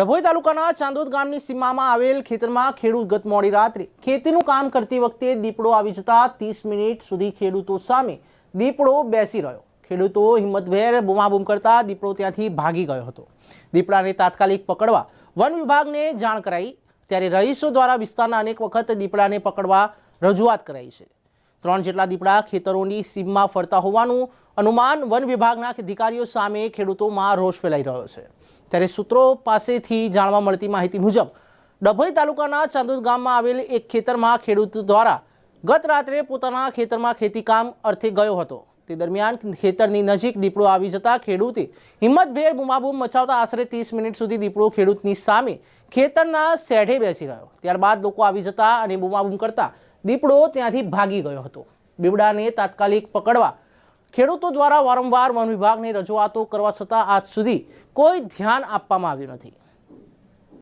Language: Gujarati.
ડભોઈ તાલુકાના ચાંદોદ ગામની સીમામાં આવેલ ખેતરમાં ખેડૂત ગત મોડી રાત્રે ખેતીનું કામ કરતી વખતે દીપડો આવી જતા ત્રીસ મિનિટ સુધી ખેડૂતો સામે દીપડો બેસી રહ્યો. ખેડૂતો હિંમતભેર બૂમાબૂમ કરતા દીપડો ત્યાંથી ભાગી ગયો હતો. દીપડાને તાત્કાલિક પકડવા વન વિભાગને જાણ કરાઈ. ત્યારે રહીશો દ્વારા વિસ્તારના અનેક વખત દીપડાને પકડવા રજૂઆત કરાઈ છે. ત્રણ જેટલા દીપડા ખેતરોની સીમમાં ફરતા હોવાનું અનુમાન વન વિભાગના અધિકારીઓ સામે ખેડૂતોમાં રોષ ફેલાઈ રહ્યો છે. ત્યારે સૂત્રો પાસેથી જાણવા મળતી માહિતી મુજબ, ડભોઈ તાલુકાના ચાંદોદ ગામમાં આવેલ એક ખેતરમાં ખેડૂત દ્વારા ગત રાત્રે પોતાના ખેતરમાં ખેતીકામ અર્થે ગયો હતો. તે દરમિયાન ખેતરની નજીક દીપડો આવી જતા ખેડૂતે હિંમતભેર બૂમાબૂમ મચાવતા આશરે ત્રીસ મિનિટ સુધી દીપડો ખેડૂતની સામે ખેતરના સેઢે બેસી રહ્યો. ત્યારબાદ લોકો આવી જતા અને બૂમાબૂમ કરતા દીપડો ત્યાંથી ભાગી ગયો હતો. બીબડાને તાત્કાલિક પકડવા ખેડૂતો દ્વારા વારંવાર વન વિભાગને રજૂઆતો કરવા છતાં આજ સુધી કોઈ ધ્યાન આપવામાં આવ્યું નથી.